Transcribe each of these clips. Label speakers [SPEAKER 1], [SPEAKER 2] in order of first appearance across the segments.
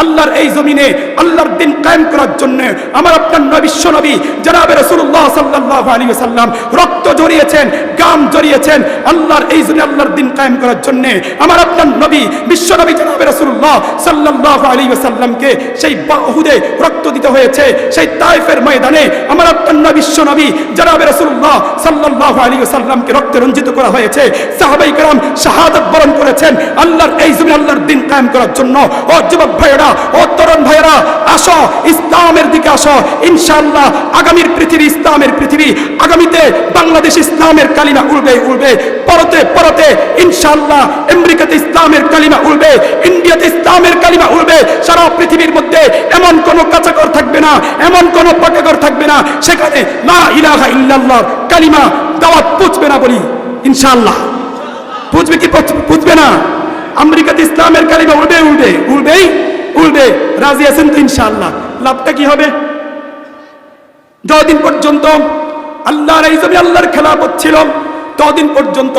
[SPEAKER 1] আল্লাহর এই জমিনে আল্লাহর দিন কায়েম করার জন্য আমার আপনার নবিশ্ব নবী জনাবে রসুল্লাহ সাল্লাহ আলী সাল্লাম রক্ত জড়িয়েছেন, গাম জড়িয়েছেন আল্লাহর এই জন্য আল্লাহর দিন কায়েম করার জন্য আমার আপনার নবী, বিশ্ব নবী জনাবে রসুল্লাহ সাল্লাহ আলী সাল্লামকে সেই বাহুদে রক্ত দিতে হয়েছে, সেই তাইফের ময়দানে আমার আপনার নবী বিশ্ব নবী জনাবে রসুল্লাহ সাল্লাহ আলী সাল্লামকে রক্তে রঞ্জিত করা হয়েছে। সাহাবাই কালাম শাহাদত বরণ করেছেন আল্লাহর এই জন্য আল্লাহর দিন কায়েম করার জন্য। ও যুবক ভাইয়েরা, ও তরুণ ভাইয়েরা, আসো ইসলামের দিকে আসো। ইনশাআল্লাহ আগামীর পৃথিবী ইসলামের পৃথিবী। আগামীতে বাংলাদেশ ইসলামের কালিমা উড়বে উড়বে। পরতে পরতে ইনশাআল্লাহ আমেরিকাতে ইসলামের কালিমা উড়বে, ইন্ডিয়াতে ইসলামের কালিমা উড়বে। সারা পৃথিবীর মধ্যে এমন কোন কাঁচাকর থাকবে না, এমন কোন পাকাকর থাকবে না, সেখানে লা ইলাহা ইল্লাল্লাহ কালিমা দাওয়াত পৌঁছবে না বলি ইনশাল্লাহ বুঝবে কি বুঝবে না? আমেরিকাতে ইসলামের কালিমা উড়বে উড়বে, উড়বেই। উড়বে রাজি আছেন তো ইনশাআল্লাহ। লাভটা কি হবে? যতদিন পর্যন্ত আল্লাহর এই জমি আল্লাহর খেলাফত ছিল, ততদিন পর্যন্ত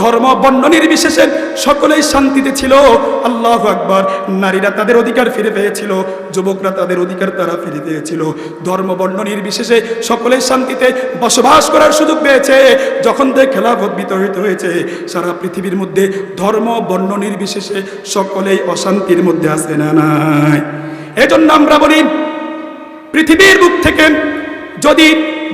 [SPEAKER 1] ধর্ম, বর্ণ নির্বিশেষে সকলেই শান্তিতে ছিল। আল্লাহ আকবার। নারীরা তাদের অধিকার ফিরে পেয়েছিল, যুবকরা তাদের অধিকার তারা ফিরে পেয়েছিল। ধর্ম, বর্ণ নির্বিশেষে সকলেই শান্তিতে বসবাস করার সুযোগ পেয়েছে। যখন থেকে খেলাফত বিতরিত হয়েছে, সারা পৃথিবীর মধ্যে ধর্ম, বর্ণ নির্বিশেষে সকলেই অশান্তির মধ্যে আছে না নাই। এজন্য আমরা বলি, পৃথিবীর বুক থেকে যদি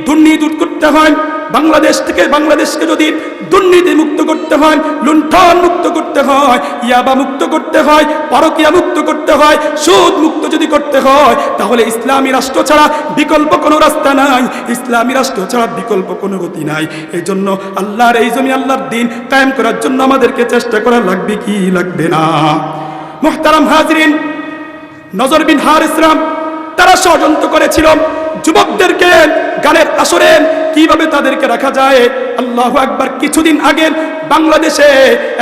[SPEAKER 1] দুর্নীতি দূর করতে হয় বাংলাদেশ থেকে বাংলাদেশকে যদি দুর্নীতি মুক্ত করতে হয়, লুণ্ঠন মুক্ত করতে হয়, ইয়াবা মুক্ত করতে হয়, পরকিয়া মুক্ত করতে হয়, সুদ মুক্ত যদি করতে হয়, তাহলে ইসলামী রাষ্ট্র ছাড়া বিকল্প কোনো রাস্তা নাই। ইসলামী রাষ্ট্র ছাড়া বিকল্প কোনো গতি নাই। এই জন্য আল্লাহর এই জমি, আল্লাহর দিন কায়েম করার জন্য আমাদেরকে চেষ্টা করা লাগবে কি লাগবে না। মোহতারাম হাজরিন, নজর বিন হার ইসলাম তারা ষড়যন্ত্র করেছিল। যুবকদেরকে গানের আসরে কীভাবে তাদেরকে রাখা যায়? আল্লাহ একবার কিছুদিন আগে বাংলাদেশে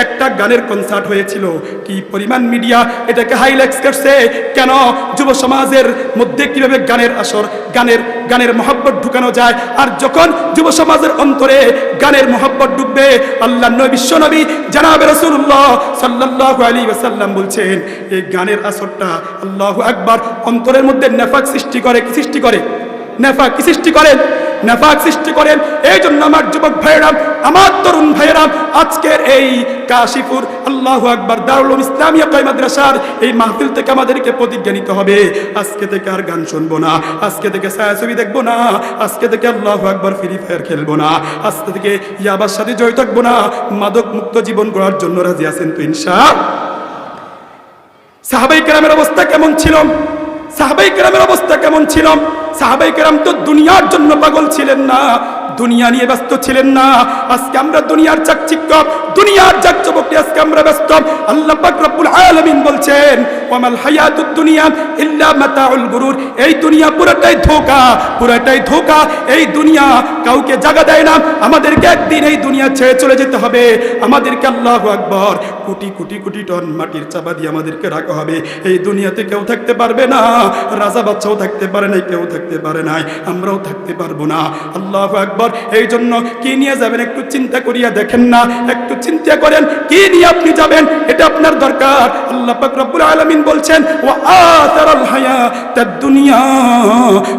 [SPEAKER 1] একটা গানের কনসার্ট হয়েছিল। কি পরিমাণ মিডিয়া এটাকে হাইলাইটস করছে। কেন? যুব সমাজের মধ্যে কীভাবে গানের আসর, গানের গানের মহব্বত ঢুকানো যায়? আর যখন যুব সমাজের অন্তরে গানের মহব্বত ঢুকবে, আল্লাহ নবী, বিশ্ব নবী, জানাবে রসুল্লাহ সাল্লাল্লাহু আলাইহি ওয়াসাল্লাম বলছেন, এই গানের আসরটা আল্লাহ একবার অন্তরের মধ্যে নেফাক সৃষ্টি করে সৃষ্টি করে? নেফাক সৃষ্টি করেন, নেফাক সৃষ্টি করেন। এই জন্য আমার যুবক ভাইয়েরাম আমার তরুণ ভাইয়েরাম আজকের এই কাশীপুর আল্লাহ আকবার দারুল ইসলামিয়া কয় মাদ্রাসার এই মাহফিল থেকে আমাদেরকে প্রতিজ্ঞা নিতে হবে। আজকে থেকে আর গান শুনব না, আজকে থেকে ছায়াছবি দেখব না, আজকে থেকে আল্লাহ আকবার ফ্রি ফায়ার খেলব না, আজকে থেকে ইয়াবার সাথে জয় থাকব না, মাদক মুক্ত জীবন গড়ার জন্য রাজি আছেন তো ইনশা সাহাবাই কেরামের অবস্থা কেমন ছিল? সাহাবাই কেরামের অবস্থা কেমন ছিল? সাহাবাই কেরাম তো দুনিয়ার জন্য পাগল ছিলেন না। দুনিয়া নিয়ে ব্যস্ত ছিলেন না। আজকে আমরা দুনিয়ার চাকচিক্য, দুনিয়ার চাকচবকে আজকে আমরা ব্যস্ত। আল্লাহ পাক আলামিন বলছেন, ওয়ামাল হায়াতুদ দুনিয়া ইল্লা মাতাউল গুরুর। এই দুনিয়া পুরোটাই ধোকা পুরোটাই ধোকা। এই দুনিয়া কাউকে জায়গা দেয় না। আমাদেরকে একদিন এই দুনিয়া ছেড়ে চলে যেতে হবে। আমাদেরকে আল্লাহ আকবর কোটি কোটি কোটি টন মাটির চাপা দিয়ে আমাদেরকে রাখা হবে। এই দুনিয়াতে কেউ থাকতে পারবে না। রাজা বাচ্চাও থাকতে পারে নাই, কেউ থাকতে পারে নাই। আমরাও থাকতে পারব না। আল্লাহ আকবর। এই জন্য কি নিয়ে যাবেন একটু চিন্তা করিয়া দেখেন না। একটু চিন্তা করেন, কি নিয়ে আপনি যাবেন? এটা আপনার দরকার। আল্লাহ পাক রব্বুল আলামিন বলছেন ও আতারাল হায়াতাদ দুনিয়া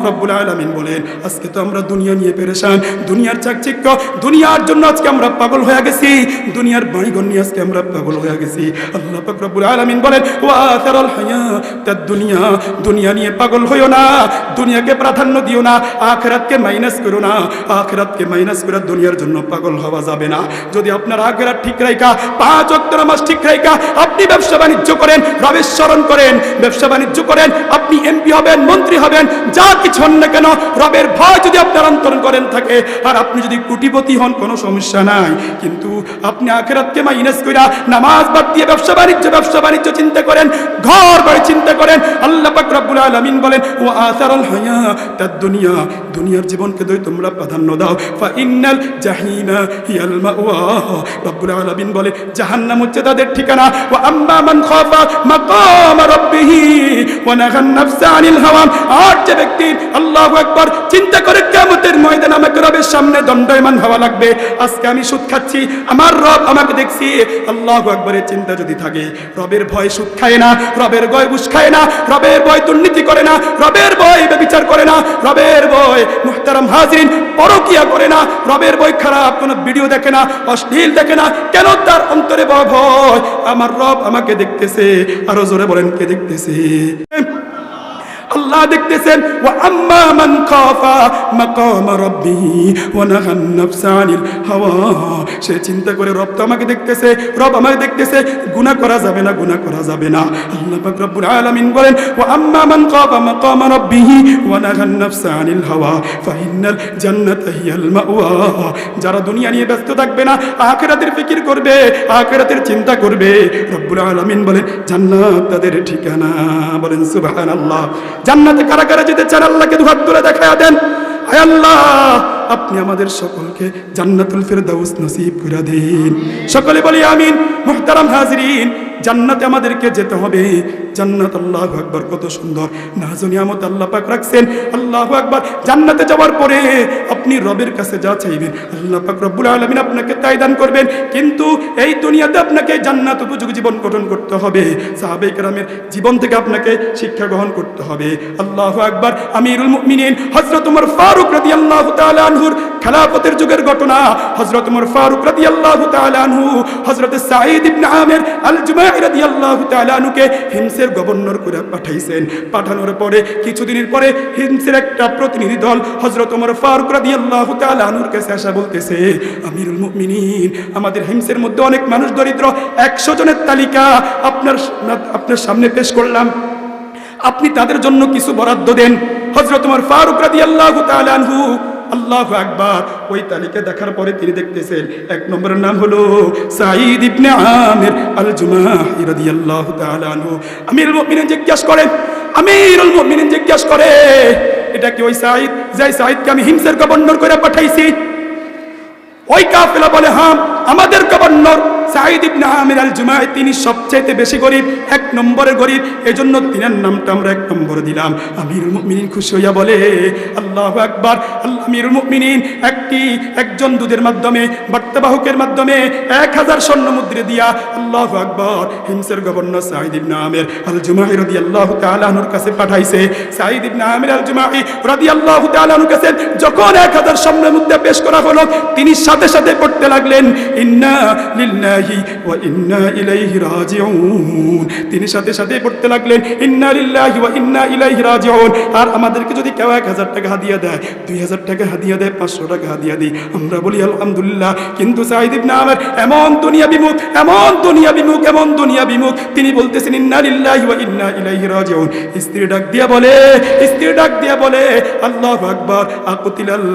[SPEAKER 1] রব্বুল আলামিন বলেন, আজকে তো আমরা দুনিয়া নিয়ে পেরেশান। দুনিয়ার চাকচিক্য, দুনিয়ার জন্য আজকে আমরা পাগল হয়ে গেছি। দুনিয়ার বাড়িঘর নিয়ে আজকে আমরা পাগল হয়ে গেছি। আল্লাহ রব্বুল আলামিন বলেন ও আতারাল হায়াতাদ দুনিয়া দুনিয়া নিয়ে পাগল হইও না, দুনিয়াকে প্রাধান্য দিও না, আখেরাতকে মাইনাস করো না। আখেরাতকে মাইনাস করে দুনিয়ার জন্য পাগল হওয়া যাবে না। যদি আপনার আখেরাত ঠিক রাইকা পাঁচ অক্ট নামাজ ঠিক রাইকা আপনি ব্যবসা বাণিজ্য করেন, রবেশ স্মরণ করেন, ব্যবসা বাণিজ্য করেন, আপনি এমপি হবেন, মন্ত্রী হবেন, যা কিছু হন না কেন, রবের ভয় যদি আপনার অন্তরণ করেন থাকে আর আপনি যদি কোটিপতি হন, কোনো সমস্যা নাই। কিন্তু আপনি আখেরাতকে মাইনাস কইরা নামাজ বাদ দিয়ে ব্যবসা বাণিজ্য ব্যবসা বাণিজ্য চিন্তা করেন, ঘর বাড়ি চিন্তা করেন, আল্লাহ পাক আলামিন বলেন ও আসারল আসারাল হায়াতাদ দুনিয়া। দুনিয়ার জীবনকে দই তোমরা প্রাধান্য দাও, ফা ইন্নাল জাহিমা হিয়াল মাওয়া। রব্বুল আলামিন বলে, জাহান্নাম হচ্ছে তাদের ঠিকানা। ওয়া আম্মা মান খাফা মাকাম রাব্বিহি ওয়ানাহান নাফসা আনিল হাওয়া। আর যে ব্যক্তি আল্লাহু আকবার চিন্তা করে কিয়ামতের ময়দানে আমাকে রবের সামনে দণ্ডায়মান হওয়া লাগবে। আজকে আমি সুদ খাচ্ছি, আমার রব আমাকে দেখছি, আল্লাহু আকবারের চিন্তা যদি থাকে, রবের ভয় সুদ খায় না, রবের ভয় বুস খায় না, রবের ভয় দুর্নীতি করে না, রবের ভয় বিচার করে না, রবের ভয় মুহতারাম হাজিরিন পরকিয়া করে না, রবের ভয় খারাপ, কোনো ভিডিও দেখে না, অশ্লীল দেখে না, কেন তার অন্তরে ভয়? আমার রব আমাকে দেখতেছে, আরও জোরে বলেন, কে দেখতেছে? আল্লাহ দেখতেছেন, ওয়া আম্মা মান খাফা মাকাম রাব্বিহি ওয়া নাহান নাফসা আনিল হাওয়া। সে চিন্তা করে রব তো আমাকে দেখতেছে, রব আমাকে দেখতেছে, গুনাহ করা যাবে না, গুনাহ করা যাবে না। আল্লাহ পাক রব্বুল আলামিন বলেন, ওয়া আম্মা মান খাফা মাকাম রাব্বিহি ওয়া নাহান নাফসা আনিল হাওয়া। ফাইনাল জান্নাতা হিয়াল মাওয়া। যারা দুনিয়া নিয়ে ব্যস্ত থাকবে না, আখিরাতের ফিকির করবে, আখিরাতের চিন্তা করবে। রব্বুল আলামিন বলেন, জান্নাত তাদের ঠিকানা। বলেন, সুবহানাল্লাহ। জান্নাতে কারা কারা যেতে চান, আল্লাহকে দুহাত তুলে দেখা দেন। আয় আল্লাহ, আপনি আমাদের সকলকে জান্নাতুল ফেরদাউস নসিব করে দিন। সকলে বলি আমিন, মুহতারাম হাজরিন। জান্নাতে আমাদেরকে যেতে হবে। জান্নাত আল্লাহ আকবার, কত সুন্দর। নাজু নিয়ামত আল্লাহ পাক রাখছেন। আল্লাহ আকবার, জান্নাতে যাওয়ার পরে আপনি রবের কাছে যা চাইবেন, আল্লাহ পাক রব্বুল আলামিন আপনাকে তাই দান করবেন। কিন্তু এই দুনিয়াতে আপনাকে জান্নাত উপযোগী জীবন গঠন করতে হবে। সাহাবে কেরামের জীবন থেকে আপনাকে শিক্ষা গ্রহণ করতে হবে। আল্লাহ আকবার, আমিরুল মুমিনিন, হযরত ওমর ফারুক রাদিয়াল্লাহু তাআলা আনহুর খেলাফতের যুগের ঘটনা হজরত ওমর ফারুক রাদিয়াল্লাহু তাআলা আনহু, হযরত সাঈদ ইবনে আমির আল হিমসের গভর্নর করে পাঠাইছেন। পাঠানোর পরে কিছুদিনের পরে হিমসের একটা প্রতিনিধি দল ওমর ফারুক তাআলা আনহুর কাছে আসা বলতেছে, আমিরুল আমাদের হিমসের মধ্যে অনেক মানুষ দরিদ্র, একশো জনের তালিকা আপনার আপনার সামনে পেশ করলাম। আপনি তাদের জন্য কিছু বরাদ্দ দেন। হজরত ফারুক রাদি আল্লাহ আনহু আল্লাহ আকবার। ওই তালিকা দেখার পরে তিনি দেখতেছেন, এক নম্বরের নাম হলো সাঈদ ইবনে আমির আল জুমাহি রাদিয়াল্লাহু তাআলা আনহু। আমিরুল মুমিনিন জিজ্ঞাসা করেন, আমিরুল মুমিনিন জিজ্ঞাসা করে, এটা কি ওই সাঈদ? যে সাঈদকে আমি হিমসের গভর্নর করে পাঠাইছি? ওই কাফেলা বলে হাম আমাদের গভর্নর। সাঈদ ইবনে আমির আল জুমাই তিনি সবচেয়ে বেশি গরিব, এক নম্বরে গরিব। এজন্য তিনের নামটা আমরা এক নম্বরে দিলাম। আমিরুল মুমিনিন খুশি হইয়া বলে, আল্লাহু আকবার, আল্লাহ আমিরুল মুমিনিন একটি, একজন দুধের মাধ্যমে, বার্তাবাহকের মাধ্যমে এক হাজার স্বর্ণ মুদ্রে দিয়া আল্লাহু আকবার হিমসের গভর্নর সাঈদ ইবনে আমির আল জুমাই রাদিয়াল্লাহু তাআলা আনহুর কাছে পাঠাইছে। সাঈদ ইবনে আমির আল জুমাই রাদিয়াল্লাহু তাআলা আনহুর কাছে যখন এক হাজার স্বর্ণ মুদ্রা পেশ করা হলো, তিনি সাথে সাথে পড়তে লাগলেন, ইন্না লিল্লাহি ওয়া ইন্না ইলাইহি রাজিউন। তিনি সাথে সাথে পড়তে লাগলেন, ইন্না লিল্লাহি ওয়া ইন্না ইলাইহি রাজিউন। আর আমাদেরকে যদি কেউ এক হাজার টাকা হাদিয়া দেয়, দুই হাজার টাকা হাদিয়া দেয়, পাঁচশো টাকা হাদিয়া দিই আমরা বলি, আলহামদুলিল্লাহ। কিন্তু সাইদ ইবনে আমার এমন দুনিয়া বিমুখ, এমন দুনিয়া বিমুখ, এমন দুনিয়া বিমুখ। তিনি বলতেছেন, ইন্না লিল্লাহি ওয়া ইন্না ইলাইহি রাজিউন। স্ত্রী ডাক দিয়া বলে, স্ত্রী ডাক দিয়া বলে, আল্লাহু আকবার, আকুতিলাল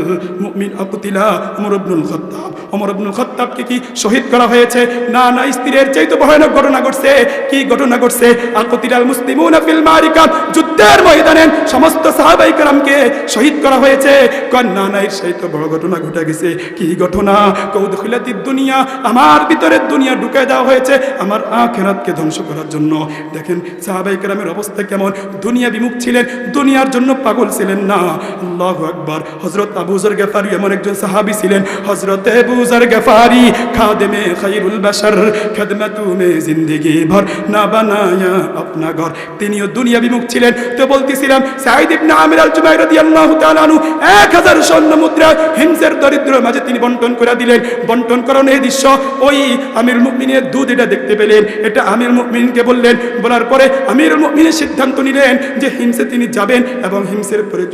[SPEAKER 1] মুমিন, আকুতিলা ওমর ইবনুল খাত্তাব। ওমর ইবনুল খাত্তাবকে কি শহীদ করা হয়েছে? না না স্ত্রীর চাইতে ভয়ানক ঘটনা ঘটছে। কি ঘটনা ঘটছে? আকতিরাল মুসলিমুনা ফিল মারিকা যুদ্ধের ময়দানে সমস্ত সাহাবাই কালামকে শহীদ করা হয়েছে। কন্যা নাই সেই তো বড় ঘটনা ঘটে গেছে। কি ঘটনা? কৌদখিলাতির দুনিয়া, আমার ভিতরের দুনিয়া ঢুকে দেওয়া হয়েছে আমার আখেরাতকে ধ্বংস করার জন্য। দেখেন সাহাবাই কালামের অবস্থা কেমন? দুনিয়া বিমুখ ছিলেন, দুনিয়ার জন্য পাগল ছিলেন না। আল্লাহ আকবর। হজরত আবুজর গেফারি এমন একজন সাহাবি ছিলেন। হজরত আবুজার গেফারি, খাদেমে খাইরুল বাসার খেদমে তুমে জিন্দিগি ভর না বানায়া আপনা ঘর। তিনিও দুনিয়া বিমুখ ছিলেন তো বলতেছিলাম সাইদ ইবনে আমির আল জুবাইর রাদিয়াল্লাহু তাআলা আনহু 1000 স্বর্ণ মুদ্রা হিমসের দরিদ্র মাঝে তিনি বন্টন করে দিলেন। বন্টন করার এই দৃশ্য, ওই আমির মুমিনের দুধ এটা দেখতে পেলেন। এটা আমির মুমিনকে বললেন, বলার পরে আমির মুমিনের সিদ্ধান্ত নিলেন যে হিমসে তিনি যাবেন এবং হিমসের পরে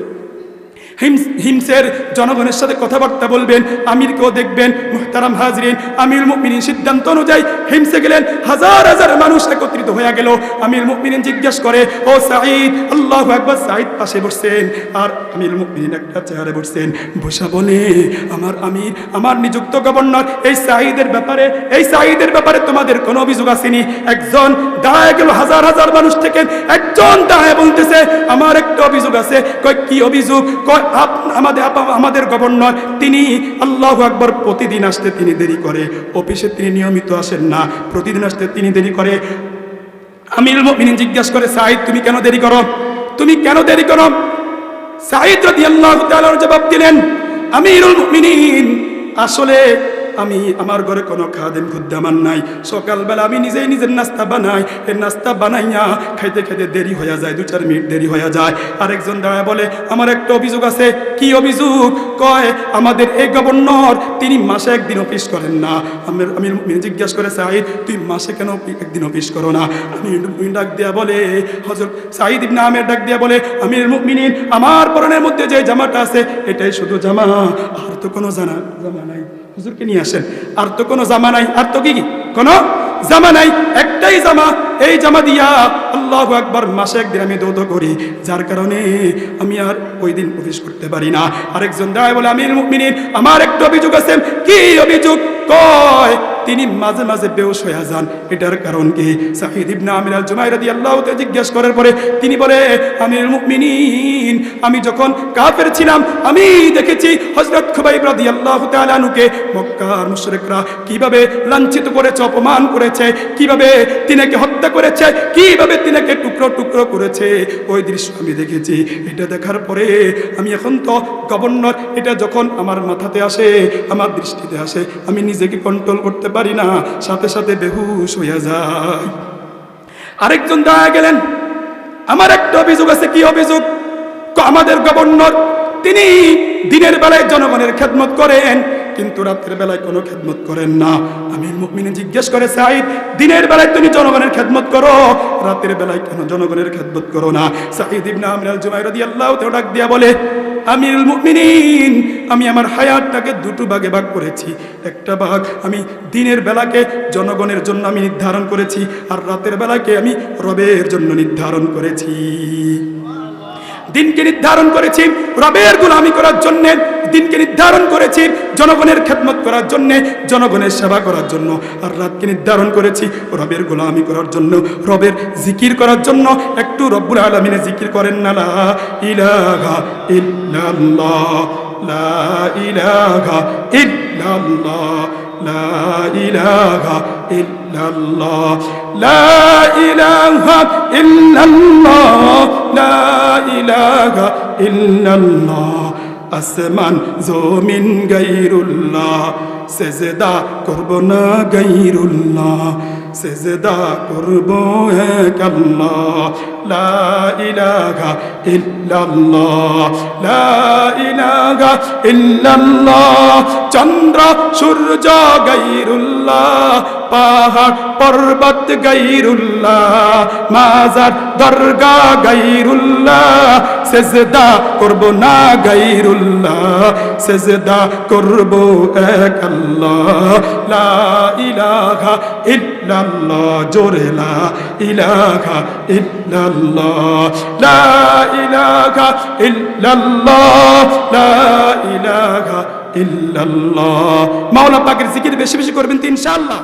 [SPEAKER 1] হিমস- হিমসের জনগণের সাথে কথাবার্তা বলবেন, আমিরকেও দেখবেন, মুহতারাম হাজরিন, আমির মুমিনিন সিদ্ধান্ত অনুযায়ী হিমসে গেলেন, হাজার হাজার মানুষ একত্রিত হয়ে গেল। আমির মুমিনিন জিজ্ঞাসা করে, ও সাঈদ, আল্লাহ একবার সাঈদ পাশে বসছেন, আর আমির মুমিনিন একটা চেয়ারে বসছেন। বসা বলে, আমার আমির, আমার নিযুক্ত গভর্নর, এই সাঈদের ব্যাপারে, এই সাঈদের ব্যাপারে তোমাদের কোনো অভিযোগ আসেনি? একজন দাঁড়ায় গেল, হাজার হাজার মানুষ থেকে একজন দাঁড়ায় বলতেছে, আমার একটা অভিযোগ আছে। কয়, কি অভিযোগ? কয় আমাদের আমাদের গভর্নর, তিনি আল্লাহ আকবর প্রতিদিন আসতে তিনি দেরি করে। অফিসে তিনি নিয়মিত আসেন না, প্রতিদিন আসতে তিনি দেরি করে। আমিরুল মিনি জিজ্ঞাসা করে সাহিদ তুমি কেন দেরি করো? তুমি কেন দেরি করো? সাহিদ যদি আল্লাহ জবাব দিলেন, আমিরুল মিনীন আসলে আমি আমার ঘরে কোনো খাদেম খুদ্দামান নাই। সকালবেলা আমি নিজেই নিজের নাস্তা বানাই। এই নাস্তা বানাইয়া খাইতে খাইতে দেরি হয়ে যায়, দু চার মিনিট দেরি হয়ে যায়। আরেকজন দাঁড়ায় বলে, আমার একটা অভিযোগ আছে। কি অভিযোগ? কয়, আমাদের এই গভর্নর, তিনি মাসে একদিন অফিস করেন না। আমি আমি জিজ্ঞাসা করে সাইদ তুই মাসে কেন একদিন অফিস করো না? আমি ডাক দিয়া বলে হজরত সাইদ ইবনে আমের ডাক দিয়া বলে, আমির মুমিনিন, আমার পরনের মধ্যে যে জামাটা আছে, এটাই শুধু জামা। আর তো কোনো জানা, জামা নাই। হুজুরকে নিয়ে আসেন। আর তো কোনো জামা নাই। আর তো কি কি? কোনো জামা নাই। একটাই জামা। এই জামা দিয়া আল্লাহ একবার মাসে একদিন আমি দৌদ করি। যার কারণে আমি আর ওই দিন অফিস করতে পারি না। আরেকজন দায় বলে আমি আমার একটা অভিযোগ আছে। কি অভিযোগ? কয় তিনি মাঝে মাঝে বেউস হয়ে যান। এটার কারণ কি? সাহিদ ইবনে আমির আল জুমাই রাদিয়াল্লাহু তাআলা জিজ্ঞেস করার পরে তিনি বলে, আমিরুল মুমিনিন, আমি যখন কাফের ছিলাম, আমি দেখেছি হযরত খুবাইব রাদিয়াল্লাহু তাআলা আনুকে মক্কার মুশরিকরা কীভাবে লাঞ্ছিত করেছে, অপমান করেছে, কীভাবে তিনাকে হত্যা করেছে, কীভাবে তিনাকে টুকরো টুকরো করেছে, ওই দৃশ্য আমি দেখেছি। এটা দেখার পরে আমি এখন তো গভর্নর, এটা যখন আমার মাথাতে আসে, আমার দৃষ্টিতে আসে, আমি নিজেকে কন্ট্রোল করতে পারি না, সাথে সাথে বেহুশ হইয়া যায়। আরেকজন দাঁড়া গেলেন, আমার একটা অভিযোগ আছে, কি অভিযোগ? আমাদের গভর্নর, তিনি দিনের বেলায় জনগণের খেদমত করেন কিন্তু রাতের বেলায় কোনো খেদমত করেন না। আমি মুকমিনে জিজ্ঞেস করে সাইদ দিনের বেলায় তুমি জনগণের খেদমত করো? রাতের বেলায় কেন জনগণের খেদমত করো না? সাইদ ইবনে আমর আল জুমাই রাদিয়াল্লাহু তাআলা ডাক দিয়া বলে, আমিরুল মুমিনিন, আমি আমার হায়াতটাকে দুটো ভাগে ভাগ করেছি। একটা ভাগ আমি দিনের বেলাকে জনগণের জন্য আমি নির্ধারণ করেছি, আর রাতের বেলাকে আমি রবের জন্য নির্ধারণ করেছি। দিনকে নির্ধারণ করেছি, রবের গুলামি করার জন্য দিনকে নির্ধারণ করেছি জনগণের খেদমত করার জন্য, জনগণের সেবা করার জন্য। আর রাতকে নির্ধারণ করেছি রবের গোলামি করার জন্য, রবের জিকির করার জন্য। একটু রব্বুল আলমিনে জিকির করেন না, লা ইলাহা লা লা ইলাহা ইল্লাল্লাহ, লা ইলাহা ইল্লাল্লাহ। আসমান জমিন গাইরুল্লাহ, সেজদা করব না গাইরুল্লাহ, সেজদা করব এক ইল্লাল্লাহ, চন্দ্র, সূর্য গাইরুল্লাহ, পাহাড়, পর্বত গাইরুল্লাহ, মাজার, দরগা গাইরুল্লাহ। সেজদা করব না গাইরুল্লাহ, সেজদা করব এক আল্লাহ। লা ইলাহা ইল্লাল্লাহ, জোরে লা ইলাহা ইল্লাল্লাহ। লা ইলাহা ইল্লাল্লাহ, লা ইলাহা ইল্লাল্লাহ। মাওলা পাকের জিকির বেশি বেশি করবেন তো ইনশাআল্লাহ।